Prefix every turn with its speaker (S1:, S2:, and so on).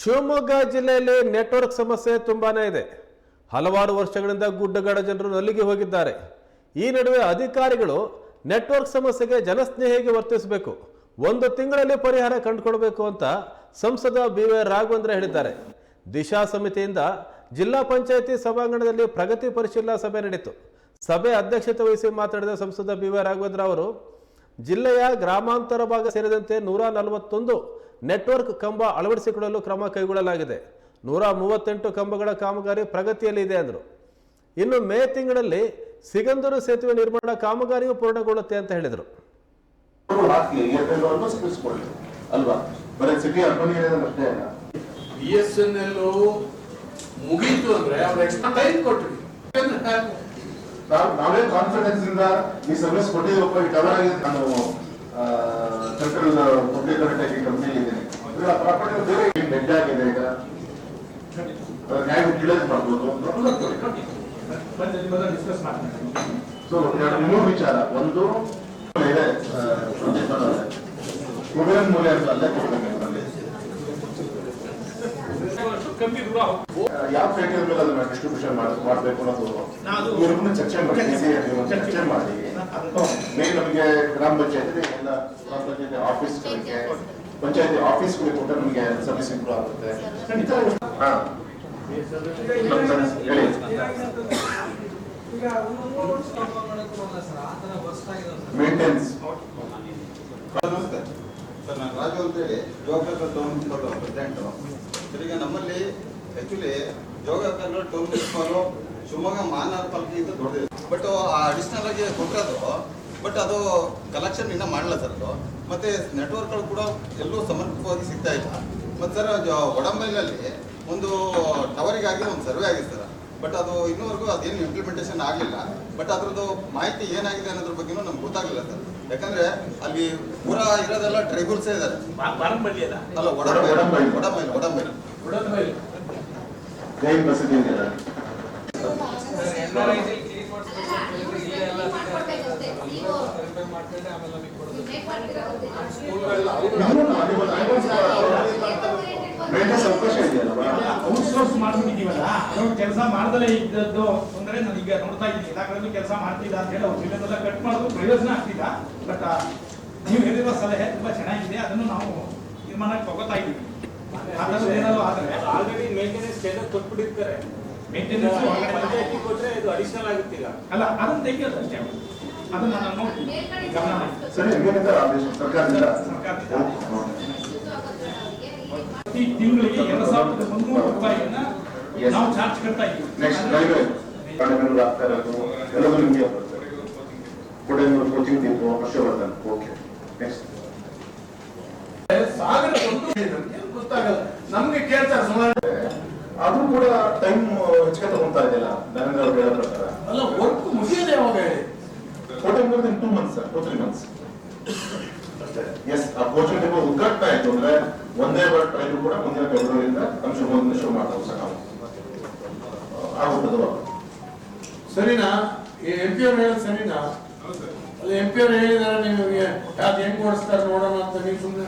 S1: ಶಿವಮೊಗ್ಗ ಜಿಲ್ಲೆಯಲ್ಲಿ ನೆಟ್ವರ್ಕ್ ಸಮಸ್ಯೆ ತುಂಬಾನೇ ಇದೆ. ಹಲವಾರು ವರ್ಷಗಳಿಂದ ಗುಡ್ಡಗಾಡ ಜನರು ನಲ್ಲಿಗೆ ಹೋಗಿದ್ದಾರೆ. ಈ ನಡುವೆ ಅಧಿಕಾರಿಗಳು ನೆಟ್ವರ್ಕ್ ಸಮಸ್ಯೆಗೆ ಜನಸ್ನೇಹಿಗೆ ವರ್ತಿಸಬೇಕು. ಒಂದು ತಿಂಗಳಲ್ಲಿ ಪರಿಹಾರ ಕಂಡುಕೊಳ್ಬೇಕು ಅಂತ ಸಂಸದ ಬಿ ವಿ ರಾಘವೇಂದ್ರ ಹೇಳಿದ್ದಾರೆ. ದಿಶಾ ಸಮಿತಿಯಿಂದ ಜಿಲ್ಲಾ ಪಂಚಾಯಿತಿ ಸಭಾಂಗಣದಲ್ಲಿ ಪ್ರಗತಿ ಪರಿಶೀಲನಾ ಸಭೆ ನಡೆಯಿತು. ಸಭೆ ಅಧ್ಯಕ್ಷತೆ ವಹಿಸಿ ಮಾತನಾಡಿದ ಸಂಸದ ಬಿ ವಿ ರಾಘವೇಂದ್ರ ಅವರು, ಜಿಲ್ಲೆಯ ಗ್ರಾಮಾಂತರ ಭಾಗ ಸೇರಿದಂತೆ ನೂರ ನಲವತ್ತೊಂದು ನೆಟ್ವರ್ಕ್ ಕಂಬ ಅಳವಡಿಸಿಕೊಳ್ಳಲು ಕ್ರಮ ಕೈಗೊಳ್ಳಲಾಗಿದೆ. ನೂರ ಮೂವತ್ತೆಂಟು ಕಂಬಗಳ ಕಾಮಗಾರಿ ಪ್ರಗತಿಯಲ್ಲಿದೆ ಅಂದರು. ಇನ್ನು ಮೇ ತಿಂಗಳಲ್ಲಿ ಸಿಗಂದೂರು ಸೇತುವೆ ನಿರ್ಮಾಣ ಕಾಮಗಾರಿಯೂ ಪೂರ್ಣಗೊಳ್ಳುತ್ತೆ ಅಂತ ಹೇಳಿದರು.
S2: ಮುಗೀತು ಅಂದ್ರೆ ಅವ್ರ ಎಕ್ಸ್ಟ್ರಾ ಟೈಮ್ ಕೊಟ್ರಿ.
S3: ನಾವೇ ಕಾನ್ಫಿಡೆನ್ಸ್ ಇಂದ ಈ ಸರ್ವಿಸ್ ಕೊಟ್ಟಿದ್ದೀವಪ್ಪ ಈ ಆಗಿದೆ ನಾನು ಸೆಂಟ್ರಲ್ ಪಬ್ಲಿಕ್ ಕನೆಕ್ಟ್ ಕಂಪ್ನಿ ಇದ್ದೀನಿ ಪ್ರಾಪರ್ಟಿ ಎರಡು ಮೂರು ವಿಚಾರ. ಒಂದು ಇದೆ ಮೂಲೆ ಅಂತ ಕೊಡ್ಬೇಕು ದೂರ ಯಾವ ಕ್ರೈಟೀರಿಯಾ ಮೇಲೆ ಅದನ್ನ ಡಿಸ್ಟ್ರಿಬ್ಯೂಷನ್ ಮಾಡಬೇಕು ಅನ್ನೋದು? ಇವ್ರನ್ನ ಚರ್ಚೆ ಮಾಡಿ. ಚರ್ಚೆ ಮಾಡಿ. ಮೇನ್ ನಮಗೆ ಗ್ರಾಮ ಪಂಚಾಯತಿ ಎಲ್ಲ ಗ್ರಾಮ ಪಂಚಾಯತಿ ಆಫೀಸ್ಗಳಿಗೆ ಪಂಚಾಯತಿ ಆಫೀಸ್ಗಳಿಗೆ ಕೊಟ್ಟರೆ ನಮಗೆ ಸರ್ವಿಸ್ ಇಂಪ್ರೂವ್ ಆಗುತ್ತೆ. ಹಾ. ಹೇಳಿ. ಮೇಂಟೆನ್ಸ್
S4: ಸರ್ ನಾನು ರಾಜು ಅಂತೇಳಿ ಟೌನ್ ಪ್ರೆಸಿಡೆಂಟ್ ಸರ್ ಈಗ ನಮ್ಮಲ್ಲಿ ಆಕ್ಚುಲಿ ಜೋಗ ಮುನ್ಸಿಪಾಲು ಶಿವಮೊಗ್ಗ ಮಾನಾರ್ ಪಾಲಿಕೆ ಅಂತ ದೊಡ್ಡದಿದೆ ಬಟ್ ಆ ಅಡಿಷನಲ್ ಆಗಿ ಕೊಟ್ಟಿರೋದು ಬಟ್ ಅದು ಕಲೆಕ್ಷನ್ ಇನ್ನೂ ಮಾಡಲ್ಲ ಸರ್ ಅದು. ಮತ್ತೆ ನೆಟ್ವರ್ಕ್ಗಳು ಕೂಡ ಎಲ್ಲೂ ಸಮರ್ಪಕವಾಗಿ ಸಿಗ್ತಾ ಇಲ್ಲ. ಮತ್ತು ಸರ್ ಒಡಂಬೈಲಲ್ಲಿ ಒಂದು ಟವರಿಗಾಗಿ ಒಂದು ಸರ್ವೆ ಆಗಿದೆ ಸರ್ ಬಟ್ ಅದು ಇನ್ನೂವರೆಗೂ ಅದೇನು ಇಂಪ್ಲಿಮೆಂಟೇಷನ್ ಆಗಲಿಲ್ಲ ಬಟ್ ಅದ್ರದ್ದು ಮಾಹಿತಿ ಏನಾಗಿದೆ ಅನ್ನೋದ್ರ ಬಗ್ಗೆ ನಮ್ಗೆ ಗೊತ್ತಾಗಲಿಲ್ಲ ಸರ್. ಯಾಕಂದ್ರೆ ಅಲ್ಲಿ ಪೂರ ಇರೋದೆಲ್ಲ ಟ್ರೈಬಲ್ಸೇ ಇದ್ದಾರೆ ಅಲ್ಲ? ಒಡಂಬೈಲ್
S3: ಒಡಂಬೈಲ್.
S4: ಒಡಂಬೈಲ್
S3: ಅವಕಾಶ ಇದೆಯಲ್ಲ
S5: ಔಟ್ಸೋರ್ಸ್ ಮಾಡ್ಬಿಟ್ಟಿದೀವಲ್ಲ ಅದು ಕೆಲಸ ಮಾಡದಲ್ಲೇ ಇದ್ದದ್ದು ಅಂದ್ರೆ ನಾನು ಈಗ ನೋಡ್ತಾ ಇದ್ದೀನಿ. ಎಲ್ಲ ಕಡೆನೂ ಕೆಲಸ ಮಾಡ್ತಿಲ್ಲ ಅಂತ ಹೇಳಿ ಅವ್ರು ಇಲ್ಲದೆಲ್ಲ ಕಟ್ ಮಾಡೋದು ಪ್ರಯೋಜನ ಆಗ್ತಿಲ್ಲ. ಬಟ್ ನೀವು ಹೇಳಿರುವ ಸಲಹೆ ತುಂಬಾ ಚೆನ್ನಾಗಿದೆ. ಅದನ್ನು ನಾವು ತೀರ್ಮಾನ ತಗೋತಾ ಇದ್ದೀವಿ. ಏನಾದ್ರು ಆದರೆ?
S6: ಆಲ್ರೆಡಿ ಮೇಂಟೆನೆನ್ಸ್ ಕೊಟ್ಬಿಟ್ಟಿರ್ತಾರೆ.
S5: ಮೇಂಟೆನೆನ್ಸ್
S6: ಪಂಚಾಯತಿ ಕೊಟ್ರೆ ಇದು ಅಡಿಷನಲ್ ಆಗುತ್ತೀಗ
S5: ಅಲ್ಲ ಅದನ್ನ ತೆಗಿಯೋದು ಅಷ್ಟೇ. ಅದನ್ನ ನಾನು ನೋಡ್ತೀನಿ. ಗಮನ ಮಾಡಿ.
S3: ಸರಿ ನಿಮ್ಗೇನಿದೆ ಆದೇಶ. ಸರ್ಕಾರದಿಂದ.
S5: ಸರ್ಕಾರದಿಂದ. ಪ್ರತಿ ತಿಂಗಳಿಗೆ ಎರಡು ಸಾವಿರದ ಮುನ್ನೂರು ರೂಪಾಯಿಯನ್ನ. ನಾವು ಚಾರ್ಜ್ ಕಟ್ತಾ
S3: ನೆಕ್ಸ್ಟ್ ರೈಲ್ವೆ ಕಾರಣಗಳು ಆಗ್ತಾ ಇರೋದು. ಎಲ್ಲವೂ ನಿಮಗೆ Kodenur coaching Deepu Harshavardhan. Okay next
S2: Sagara ಗೊತ್ತಾಗಲ್ಲ. ನಮ್ಗೆ ಕೇಳ್ತಾರೆ ಸುಮಾರು.
S3: ಅದು ಕೂಡ ಟೈಮ್ ಹೆಚ್ಚಿಗೆ ತಗೊಂತಾ ಇದೆಯಲ್ಲ? ನರೇಂದ್ರ ಅವ್ರು ಹೇಳೋ ಪ್ರಕಾರ.
S2: ಅಲ್ಲ ವರ್ಕ್ ಮುಗಿಯೋದೇ ಯಾವಾಗ ಹೇಳಿ?
S3: Coaching in two months two three months yes ಆ ಕೋಚಿಂಗ್ ದೀಪ ಉದ್ಘಾಟನೆ ಆಯ್ತು ಅಂದ್ರೆ ಒಂದೇ ಬಾರ್ ರೈಲು ಕೂಡ ಮುಂದಿನ ಫೆಬ್ರವರಿಯಿಂದ ಅಂಶ ಶುರು ಮಾಡ್ತಾರೆ ಸರ್ ನಾವು.
S2: ಸರಿನಾ? ಎಂ ಪಿ ಅವ್ರು ಹೇಳೋದು ಸರಿನಾ? ಅಲ್ಲ ಎಂ ಪಿ ಅವ್ರು ಹೇಳಿದಾರೆ ನಿಮಗೆ ಯಾವ್ದು ಹೆಂಗ್ ಓಡಿಸ್ತಾರೆ ನೋಡೋಣ ಅಂತ ನೀವು ಸುಮ್ಮನೆ